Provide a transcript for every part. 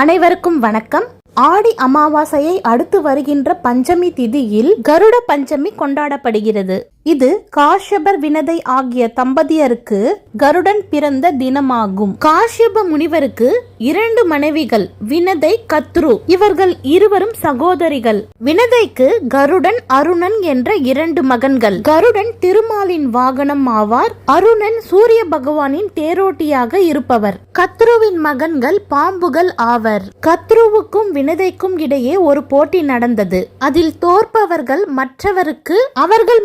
அனைவருக்கும் வணக்கம். ஆடி அமாவாசையை அடுத்து வருகின்ற பஞ்சமி திதியில் கருட பஞ்சமி கொண்டாடப்படுகிறது. இது காஷ்யபர் வினதை ஆகிய தம்பதியருக்கு கருடன் பிறந்த தினமாகும். காஷ்யப முனிவருக்கு இரண்டு மனைவிகள் வினதை கத்ரு. இவர்கள் இருவரும் சகோதரிகள். வினதைக்கு கருடன் அருணன் என்ற இரண்டு மகன்கள். கருடன் திருமாலின் வாகனம் ஆவார். அருணன் சூரிய பகவானின் தேரோட்டியாக இருப்பவர். கத்ருவின் மகன்கள் பாம்புகள் ஆவர். கத்ருவுக்கும் வினதைக்கும் இடையே ஒரு போட்டி நடந்தது. அதில் தோற்பவர்கள் மற்றவருக்கு அவர்கள்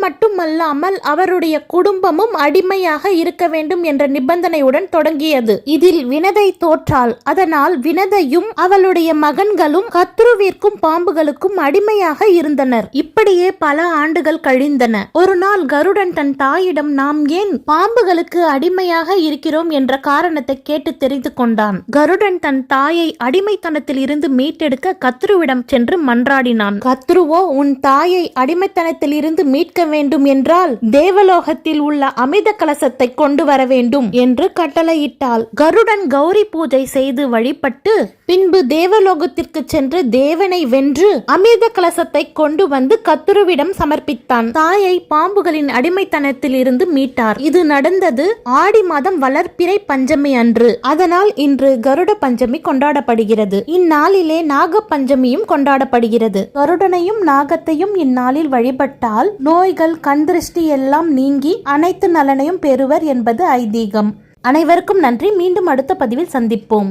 மட்டுமல்லாமல் அவருடைய குடும்பமும் அடிமையாக இருக்க வேண்டும் என்ற நிபந்தனையுடன் தொடங்கியது. இதில் வினதை தோற்றால் அதனால் வினதையும் அவளுடைய மகன்களும் கத்ருவிற்கும் பாம்புகளுக்கும் அடிமையாக இருந்தனர். இப்படியே பல ஆண்டுகள் கழிந்தன. ஒரு நாள் கருடன் தன் தாயிடம் நாம் ஏன் பாம்புகளுக்கு அடிமையாக இருக்கிறோம்? என்ற காரணத்தை கேட்டு தெரிந்து கொண்டான். கருடன் தன் தாயை அடிமைத்தனத்தில் இருந்து மீட்டெடுக்க கத்ருவிடம் சென்று மன்றாடினான். கத்ருவோ உன் தாயை அடிமைத்தனத்தில் இருந்து மீட்க வேண்டும் என்றால் தேவலோகத்தில் உள்ள அமிர்த கலசத்தை கொண்டு வர வேண்டும் என்று கட்டளையிட்டாள். கருடன் கௌரி பூஜை செய்து வழிபட்டு பின்பு தேவலோகத்திற்கு சென்று தேவனை வென்று அமிர்த கலசத்தை கொண்டு வந்து கத்துருவிடம் சமர்ப்பித்தான். தாயை பாம்புகளின் அடிமைத்தனத்தில் இருந்து மீட்டார். இது நடந்தது ஆடி மாதம் வளர்ப்பிறை பஞ்சமி அன்று. அதனால் இன்று கருட பஞ்சமி கொண்டாடப்படுகிறது. இந்நாளிலே நாக பஞ்சமியும் கொண்டாடப்படுகிறது. கருடனையும் நாகத்தையும் இந்நாளில் வழிபட்டால் நோய்கள் கண் திருஷ்டி எல்லாம் நீங்கி அனைத்து நலனையும் பெறுவர் என்பது ஐதீகம். அனைவருக்கும் நன்றி. மீண்டும் அடுத்த பதிவில் சந்திப்போம்.